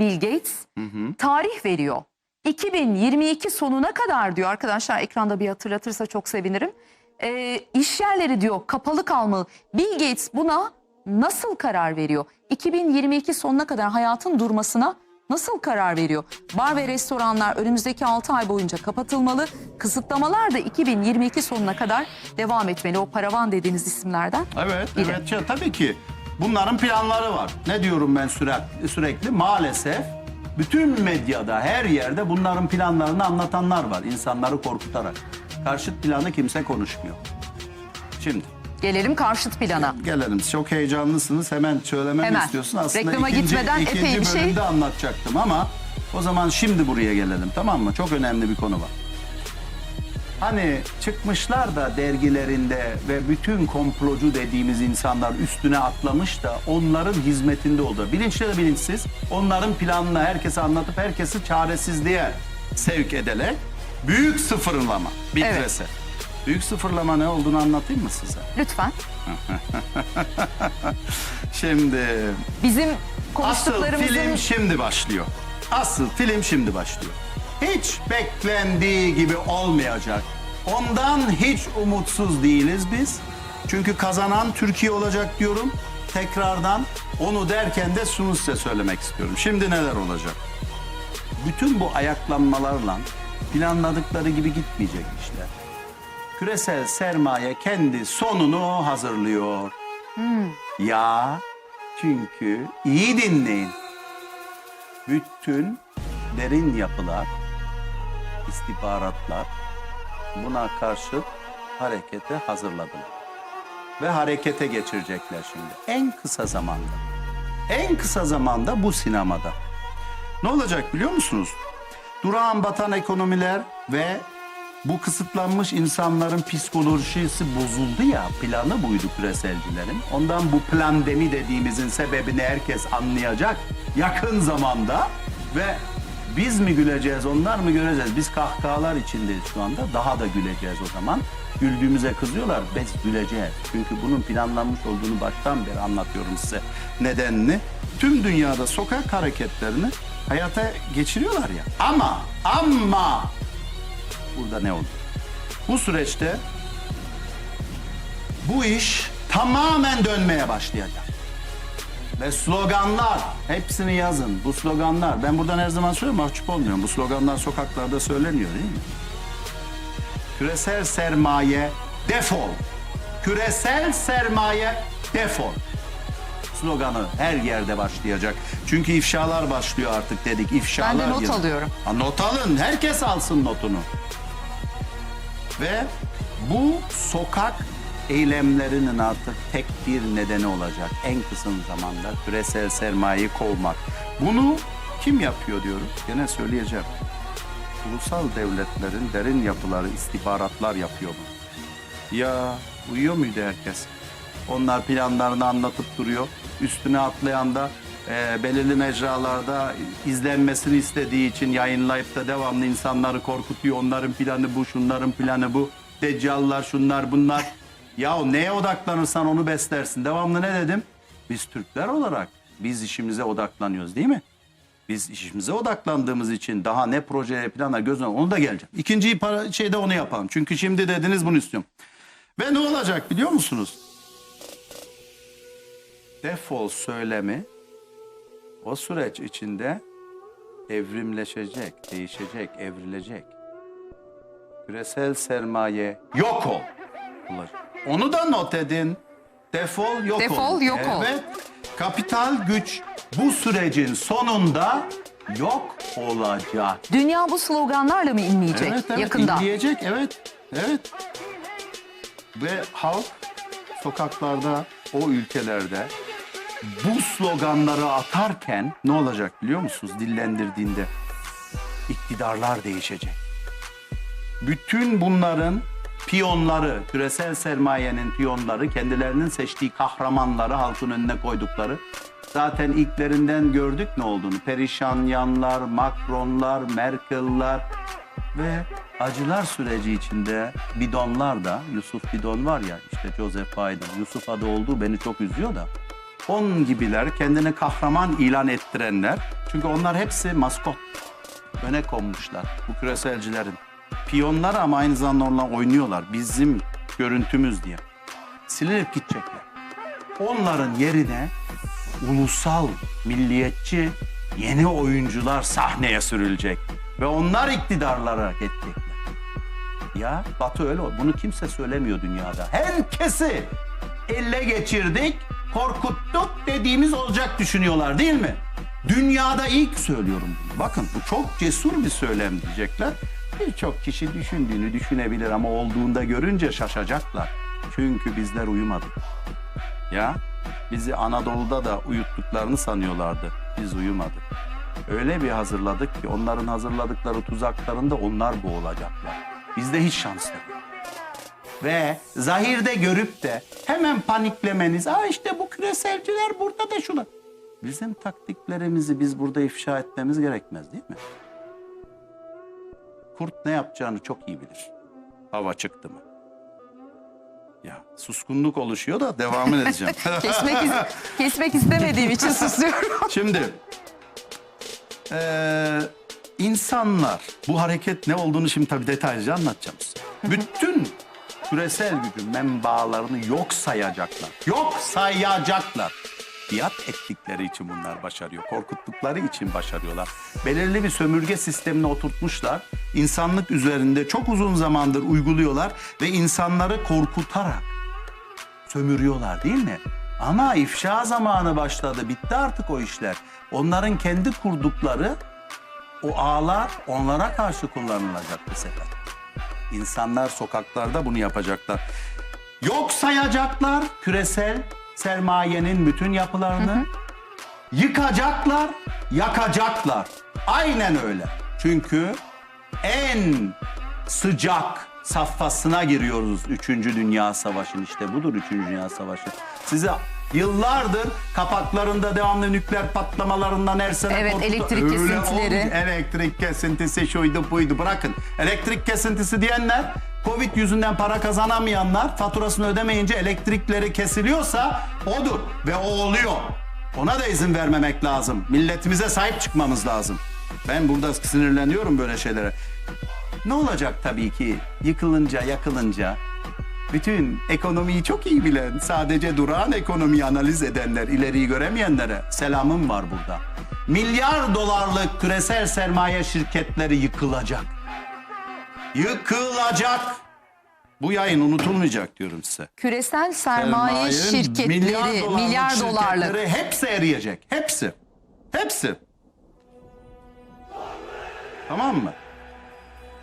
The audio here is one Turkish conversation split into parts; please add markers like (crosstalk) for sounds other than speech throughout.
Bill Gates tarih veriyor. 2022 sonuna kadar diyor arkadaşlar ekranda bir hatırlatırsa çok sevinirim. Ee, iş yerleri diyor kapalı kalmalı. Bill Gates buna nasıl karar veriyor? 2022 sonuna kadar hayatın durmasına nasıl karar veriyor? Bar ve restoranlar önümüzdeki 6 ay boyunca kapatılmalı. Kısıtlamalar da 2022 sonuna kadar devam etmeli. O paravan dediğiniz isimlerden. Evet, biri. evet. Ya, tabii ki bunların planları var. Ne diyorum ben sürekli? Sürekli maalesef bütün medyada, her yerde bunların planlarını anlatanlar var. insanları korkutarak. Karşıt planı kimse konuşmuyor. Şimdi Gelelim karşıt plana. gelelim. Çok heyecanlısınız. Hemen söylememi Hemen. istiyorsun. Aslında Reklama ikinci, gitmeden ikinci epey bir şey- bölümde anlatacaktım ama o zaman şimdi buraya gelelim tamam mı? Çok önemli bir konu var. Hani çıkmışlar da dergilerinde ve bütün komplocu dediğimiz insanlar üstüne atlamış da onların hizmetinde oldu. Bilinçli de bilinçsiz onların planını herkese anlatıp herkesi çaresizliğe sevk ederek büyük sıfırlama bitrese. Büyük sıfırlama ne olduğunu anlatayım mı size? Lütfen. (laughs) Şimdi Bizim Asıl konuştuklarımızın film şimdi başlıyor. Asıl film şimdi başlıyor. Hiç beklendiği gibi olmayacak. Ondan hiç umutsuz değiliz biz. Çünkü kazanan Türkiye olacak diyorum. Tekrardan onu derken de şunu size söylemek istiyorum. Şimdi neler olacak? Bütün bu ayaklanmalarla planladıkları gibi gitmeyecek işler. Küresel sermaye kendi sonunu hazırlıyor. Ya çünkü iyi dinleyin. Bütün derin yapılar, istihbaratlar buna karşı harekete hazırladılar. Ve harekete geçirecekler şimdi. En kısa zamanda. En kısa zamanda bu sinemada. Ne olacak biliyor musunuz? Durağan batan ekonomiler ve bu kısıtlanmış insanların psikolojisi bozuldu ya planı buydu küreselcilerin. Ondan bu plandemi dediğimizin sebebini herkes anlayacak yakın zamanda ve biz mi güleceğiz onlar mı göreceğiz? Biz kahkahalar içindeyiz şu anda daha da güleceğiz o zaman. Güldüğümüze kızıyorlar biz güleceğiz. Çünkü bunun planlanmış olduğunu baştan beri anlatıyorum size nedenini. Tüm dünyada sokak hareketlerini hayata geçiriyorlar ya. Ama ama burada ne oldu? Bu süreçte bu iş tamamen dönmeye başlayacak. Ve sloganlar, hepsini yazın. Bu sloganlar, ben buradan her zaman söylüyorum, mahcup olmuyorum. Bu sloganlar sokaklarda söyleniyor değil mi? Küresel sermaye defol. Küresel sermaye defol. Sloganı her yerde başlayacak. Çünkü ifşalar başlıyor artık dedik. İfşalar Ben de not yılı. alıyorum. Ha, not alın. Herkes alsın notunu. Ve bu sokak eylemlerinin artık tek bir nedeni olacak. En kısa zamanda küresel sermayeyi kovmak. Bunu kim yapıyor diyorum. Gene söyleyeceğim. Ulusal devletlerin derin yapıları, istihbaratlar yapıyor bunu. Ya uyuyor muydu herkes? Onlar planlarını anlatıp duruyor. Üstüne atlayan da e, belirli mecralarda izlenmesini istediği için yayınlayıp da devamlı insanları korkutuyor. Onların planı bu, şunların planı bu. Deccallar, şunlar, bunlar. Ya neye odaklanırsan onu beslersin. Devamlı ne dedim? Biz Türkler olarak biz işimize odaklanıyoruz değil mi? Biz işimize odaklandığımız için daha ne projeye plana göz onu da geleceğim. İkinci para, şeyde onu yapalım. Çünkü şimdi dediniz bunu istiyorum. Ve ne olacak biliyor musunuz? Defol söylemi o süreç içinde evrimleşecek, değişecek, evrilecek. Küresel sermaye yok ol olacak. Onu da not edin. Defol yok ol. Defol, yok ol. Evet. Kapital güç bu sürecin sonunda yok olacak. dünya bu sloganlarla mı inleyecek Evet, evet, yakında? inleyecek, evet, evet. Ve halk sokaklarda, o ülkelerde bu sloganları atarken ne olacak biliyor musunuz? Dillendirdiğinde iktidarlar değişecek. Bütün bunların piyonları, küresel sermayenin piyonları, kendilerinin seçtiği kahramanları halkın önüne koydukları. Zaten ilklerinden gördük ne olduğunu. Perişanyanlar, Macronlar, Merkel'lar ve acılar süreci içinde bidonlar da, Yusuf Bidon var ya işte Joseph Biden, Yusuf adı olduğu beni çok üzüyor da. On gibiler, kendini kahraman ilan ettirenler. Çünkü onlar hepsi maskot. Öne konmuşlar bu küreselcilerin. Piyonlar ama aynı zamanda onlar oynuyorlar. Bizim görüntümüz diye. Silinip gidecekler. Onların yerine ulusal, milliyetçi yeni oyuncular sahneye sürülecek. Ve onlar iktidarlara geçecekler. Ya Batı öyle. Bunu kimse söylemiyor dünyada. Herkesi elle geçirdik, korkuttuk dediğimiz olacak düşünüyorlar değil mi? Dünyada ilk söylüyorum bunu. Bakın bu çok cesur bir söylem diyecekler. Birçok kişi düşündüğünü düşünebilir ama olduğunda görünce şaşacaklar. Çünkü bizler uyumadık. Ya bizi Anadolu'da da uyuttuklarını sanıyorlardı. Biz uyumadık. Öyle bir hazırladık ki onların hazırladıkları tuzaklarında onlar boğulacaklar. Bizde hiç şans yok. Ve zahirde görüp de hemen paniklemeniz, aa işte bu küreselciler burada da şuna. Bizim taktiklerimizi biz burada ifşa etmemiz gerekmez değil mi? Kurt ne yapacağını çok iyi bilir. Hava çıktı mı? Ya suskunluk oluşuyor da devam edeceğim. (laughs) Kesmek, is- kesmek istemediğim için susuyorum. (laughs) Şimdi eee, insanlar bu hareket ne olduğunu şimdi tabii detaylıca anlatacağım size. Bütün küresel gücün menbaalarını yok sayacaklar. Yok sayacaklar. Biat ettikleri için bunlar başarıyor. Korkuttukları için başarıyorlar. Belirli bir sömürge sistemine oturtmuşlar. İnsanlık üzerinde çok uzun zamandır uyguluyorlar ve insanları korkutarak sömürüyorlar değil mi? Ama ifşa zamanı başladı. Bitti artık o işler. Onların kendi kurdukları o ağlar onlara karşı kullanılacak bu sefer. İnsanlar sokaklarda bunu yapacaklar. Yok sayacaklar küresel sermayenin bütün yapılarını. Yıkacaklar, yakacaklar. Aynen öyle. Çünkü en sıcak safhasına giriyoruz 3. Dünya Savaşı'nın işte budur 3. Dünya Savaşı. Size yıllardır kapaklarında devamlı nükleer patlamalarından her sene Evet, korkutu- elektrik Öyle kesintileri. olmuş. Elektrik kesintisi şuydu buydu bırakın. Elektrik kesintisi diyenler Covid yüzünden para kazanamayanlar faturasını ödemeyince elektrikleri kesiliyorsa odur ve o oluyor. Ona da izin vermemek lazım. Milletimize sahip çıkmamız lazım. Ben burada sinirleniyorum böyle şeylere. Ne olacak tabii ki yıkılınca yakılınca bütün ekonomiyi çok iyi bilen, sadece durağan ekonomiyi analiz edenler, ileriyi göremeyenlere selamım var burada. Milyar dolarlık küresel sermaye şirketleri yıkılacak. Yıkılacak. Bu yayın unutulmayacak diyorum size. Küresel sermaye şirketleri milyar dolarlık. şirketleri hepsi eriyecek. Hepsi. Hepsi. Tamam mı?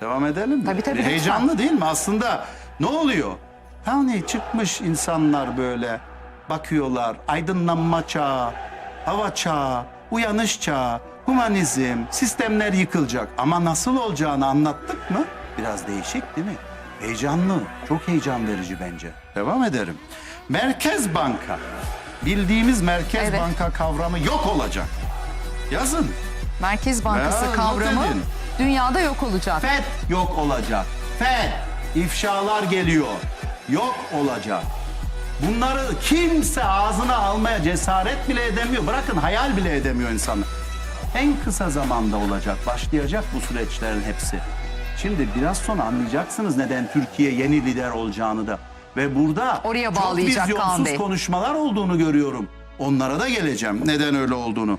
Devam edelim mi? Tabii, tabii, lütfen. Heyecanlı değil mi? Aslında ne oluyor? Hani çıkmış insanlar böyle bakıyorlar. Aydınlanma çağı, hava çağı, uyanış çağı, humanizm, sistemler yıkılacak. Ama nasıl olacağını anlattık mı? Biraz değişik değil mi? Heyecanlı, çok heyecan verici bence. Devam ederim. Merkez Banka. Bildiğimiz Merkez Evet. Banka kavramı yok olacak. Yazın. Merkez Bankası Ya, not kavramı edin. dünyada yok olacak. FED yok olacak. FED ifşalar geliyor. Yok olacak. Bunları kimse ağzına almaya cesaret bile edemiyor. Bırakın hayal bile edemiyor insanlar. En kısa zamanda olacak, başlayacak bu süreçlerin hepsi. Şimdi biraz sonra anlayacaksınız neden Türkiye yeni lider olacağını da. Ve burada Oraya çok bağlayacak Kaan vizyonsuz Bey. konuşmalar olduğunu görüyorum. Onlara da geleceğim neden öyle olduğunu.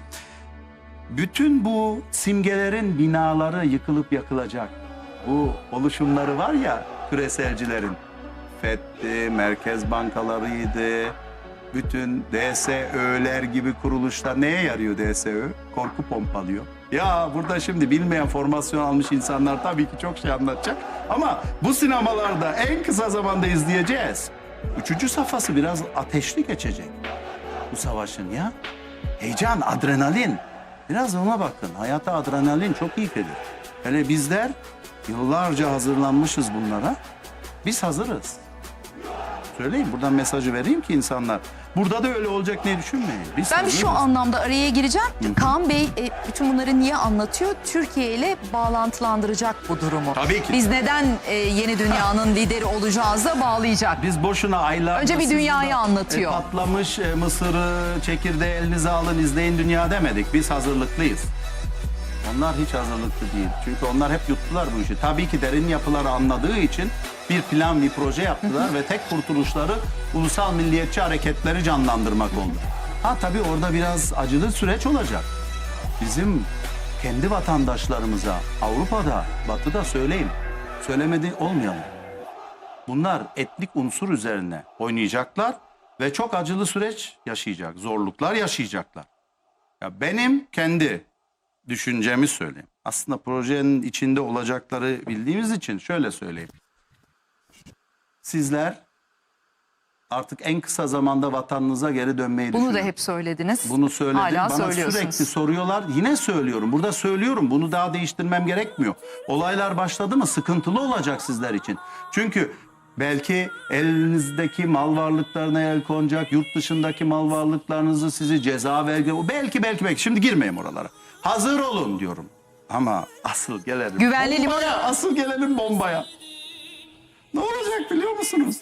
Bütün bu simgelerin binaları yıkılıp yakılacak. Bu oluşumları var ya küreselcilerin. FED'di, merkez bankalarıydı, bütün DSÖ'ler gibi kuruluşlar neye yarıyor DSÖ? Korku pompalıyor. Ya burada şimdi bilmeyen formasyon almış insanlar tabii ki çok şey anlatacak. Ama bu sinemalarda en kısa zamanda izleyeceğiz. Üçüncü safhası biraz ateşli geçecek bu savaşın ya. Heyecan, adrenalin. Biraz ona bakın. Hayata adrenalin çok iyi gelir. Hele bizler yıllarca hazırlanmışız bunlara. Biz hazırız. Söyleyeyim buradan mesajı vereyim ki insanlar Burada da öyle olacak diye düşünmeyin. Biz Ben şu anlamda araya gireceğim. Kaan Bey e, bütün bunları niye anlatıyor? Türkiye ile bağlantılandıracak bu durumu. Tabii ki. Biz neden e, yeni dünyanın lideri olacağız da bağlayacak. Biz boşuna aylardır... Önce bir dünyayı burada, anlatıyor. e, patlamış e, mısırı, çekirdeği elinize alın izleyin dünya demedik. Biz hazırlıklıyız. Onlar hiç hazırlıklı değil. Çünkü onlar hep yuttular bu işi. Tabii ki derin yapıları anladığı için bir plan, bir proje yaptılar ve tek kurtuluşları ulusal milliyetçi hareketleri canlandırmak oldu. Ha tabii orada biraz acılı süreç olacak. Bizim kendi vatandaşlarımıza Avrupa'da, Batı'da söyleyeyim. Söylemedi olmayalım. Bunlar etnik unsur üzerine oynayacaklar ve çok acılı süreç yaşayacak, zorluklar yaşayacaklar. Ya benim kendi düşüncemi söyleyeyim. Aslında projenin içinde olacakları bildiğimiz için şöyle söyleyeyim. Sizler artık en kısa zamanda vatanınıza geri dönmeyi Bunu da düşünün. hep söylediniz. Bunu söyledim. Hala Bana söylüyorsunuz. sürekli soruyorlar. Yine söylüyorum. Burada söylüyorum. Bunu daha değiştirmem gerekmiyor. Olaylar başladı mı sıkıntılı olacak sizler için. Çünkü belki elinizdeki mal varlıklarına el konacak. Yurt dışındaki mal varlıklarınızı sizi ceza vergi. Belki belki belki. Şimdi girmeyeyim oralara. Hazır olun diyorum. Ama asıl gelelim. Güvenli bombaya, Asıl gelelim bombaya. Ne olacak biliyor musunuz?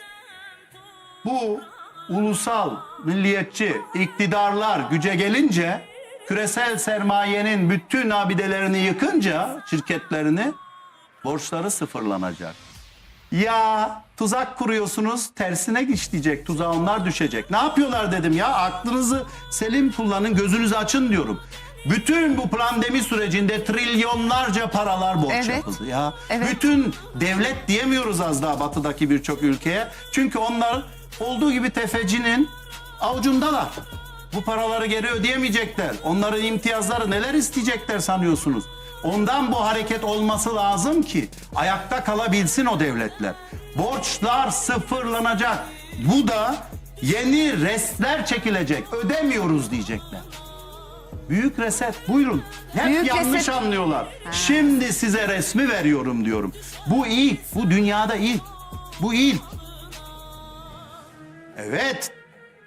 bu ulusal milliyetçi iktidarlar güce gelince küresel sermayenin bütün abidelerini yıkınca şirketlerini borçları sıfırlanacak. Ya tuzak kuruyorsunuz tersine işleyecek tuzağa onlar düşecek. Ne yapıyorlar dedim ya aklınızı selim kullanın gözünüzü açın diyorum. Bütün bu pandemi sürecinde trilyonlarca paralar borç Evet. yapıldı ya. Evet. Bütün devlet diyemiyoruz az daha batıdaki birçok ülkeye. Çünkü onlar olduğu gibi tefecinin avucundalar. Bu paraları geri ödeyemeyecekler. Onların imtiyazları neler isteyecekler sanıyorsunuz? Ondan bu hareket olması lazım ki ayakta kalabilsin o devletler. Borçlar sıfırlanacak. Bu da yeni restler çekilecek. Ödemiyoruz diyecekler. Büyük reset buyurun. Hep Büyük yanlış reset- anlıyorlar. Şimdi size resmi veriyorum diyorum. Bu ilk, bu dünyada ilk. Bu ilk. Evet,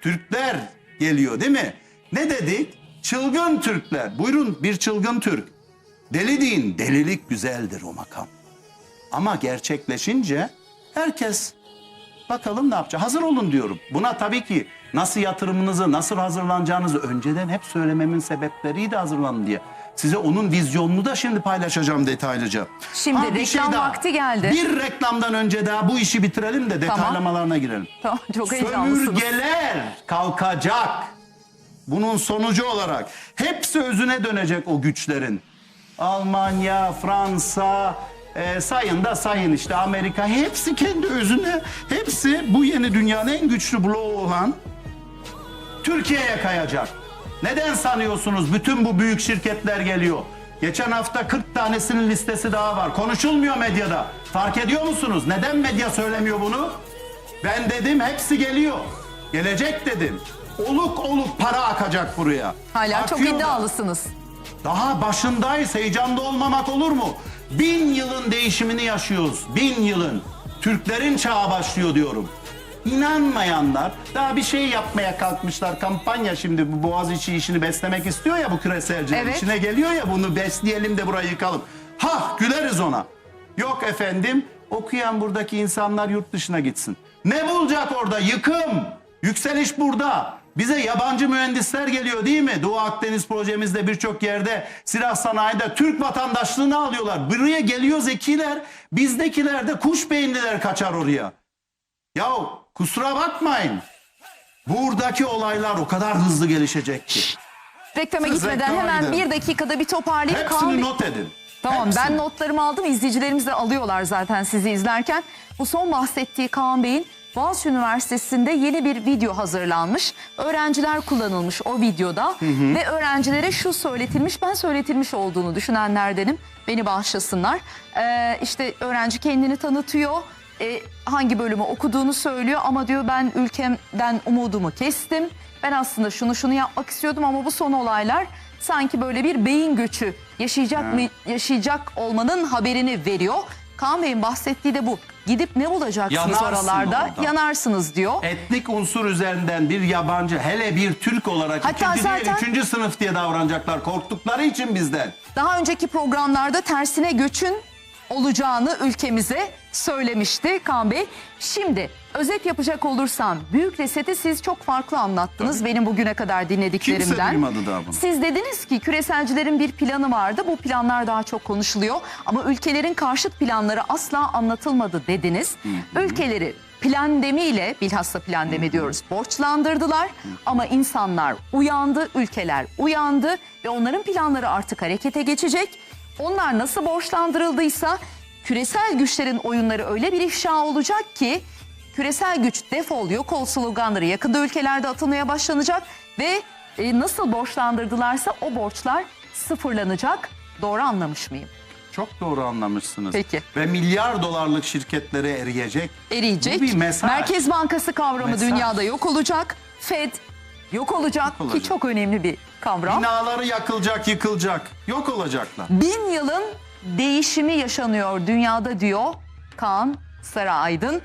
Türkler geliyor değil mi? Ne dedik? Çılgın Türkler. Buyurun bir çılgın Türk. Deli deyin, delilik güzeldir o makam. Ama gerçekleşince herkes bakalım ne yapacak. Hazır olun diyorum. Buna tabii ki nasıl yatırımınızı, nasıl hazırlanacağınızı önceden hep söylememin sebepleriydi hazırlanın diye. Size onun vizyonunu da şimdi paylaşacağım detaylıca. Şimdi bir şey reklam daha. vakti geldi. Bir reklamdan önce daha bu işi bitirelim de detaylamalarına girelim. Tamam çok heyecanlısınız. Sömürgeler kalkacak. Bunun sonucu olarak hepsi özüne dönecek o güçlerin. Almanya, Fransa, e, sayın da sayın işte Amerika hepsi kendi özüne, hepsi bu yeni dünyanın en güçlü bloğu olan Türkiye'ye kayacak. Neden sanıyorsunuz bütün bu büyük şirketler geliyor? Geçen hafta 40 tanesinin listesi daha var. Konuşulmuyor medyada. Fark ediyor musunuz? Neden medya söylemiyor bunu? Ben dedim hepsi geliyor. Gelecek dedim. Oluk oluk para akacak buraya. Hala çok Akıyor da. iddialısınız. Daha başındayız heyecanda olmamak olur mu? Bin yılın değişimini yaşıyoruz. Bin yılın. Türklerin çağı başlıyor diyorum. İnanmayanlar daha bir şey yapmaya kalkmışlar. Kampanya şimdi bu Boğaziçi işini beslemek istiyor ya bu küreselciler. Evet. İçine geliyor ya bunu besleyelim de burayı yıkalım. Ha güleriz ona. Yok efendim okuyan buradaki insanlar yurt dışına gitsin. Ne bulacak orada? Yıkım. Yükseliş burada. Bize yabancı mühendisler geliyor değil mi? Doğu Akdeniz projemizde birçok yerde silah sanayide Türk vatandaşlığını alıyorlar. Buraya geliyor zekiler. Bizdekiler de kuş beyinliler kaçar oraya. Ya kusura bakmayın. Buradaki olaylar o kadar hızlı gelişecek ki. Reklama Siz gitmeden reklama hemen gidelim. bir dakikada bir toparlayayım. Kaan Hepsini Bey- not edin. Tamam Hepsini. ben notlarımı aldım. İzleyicilerimiz de alıyorlar zaten sizi izlerken. Bu son bahsettiği Kaan Bey'in Boğaziçi Üniversitesi'nde yeni bir video hazırlanmış. Öğrenciler kullanılmış o videoda ve öğrencilere şu söyletilmiş ben söyletilmiş olduğunu düşünenlerdenim. Beni bağışlasınlar. Ee, işte öğrenci kendini tanıtıyor. Ee, hangi bölümü okuduğunu söylüyor ama diyor ben ülkemden umudumu kestim. Ben aslında şunu şunu yapmak istiyordum ama bu son olaylar sanki böyle bir beyin göçü yaşayacak mı yaşayacak olmanın haberini veriyor. Kaan Bey'in bahsettiği de bu. Gidip ne bulacaksınız Yanarsın oralarda? orada. Yanarsınız diyor. Etnik unsur üzerinden bir yabancı hele bir Türk olarak Hatta ikinci değil, zaten- üçüncü sınıf diye davranacaklar korktukları için bizden. Daha önceki programlarda tersine göçün olacağını ülkemize söylemişti Kaan Bey. Şimdi özet yapacak olursam büyük reseti siz çok farklı anlattınız benim bugüne kadar dinlediklerimden. Kimse duymadı daha bunu. Siz dediniz ki küreselcilerin bir planı vardı. Bu planlar daha çok konuşuluyor ama ülkelerin karşıt planları asla anlatılmadı dediniz. Ülkeleri plandemiyle bilhassa plandemi diyoruz borçlandırdılar ama insanlar uyandı, ülkeler uyandı ve onların planları artık harekete geçecek. Onlar nasıl borçlandırıldıysa küresel güçlerin oyunları öyle bir ifşa olacak ki küresel güç defol yok ol sloganları yakında ülkelerde atılmaya başlanacak ve e, nasıl borçlandırdılarsa o borçlar sıfırlanacak. Doğru anlamış mıyım? Çok doğru anlamışsınız. Peki. Ve milyar dolarlık şirketlere eriyecek. Eriyecek. Bu bir mesaj. Merkez Bankası kavramı Mesaj. dünyada yok olacak. Fed yok olacak, Yok olacak. ki çok önemli bir kavram. Binaları yakılacak, yıkılacak. Yok olacaklar. Bin yılın değişimi yaşanıyor dünyada diyor Kaan Saraaydın.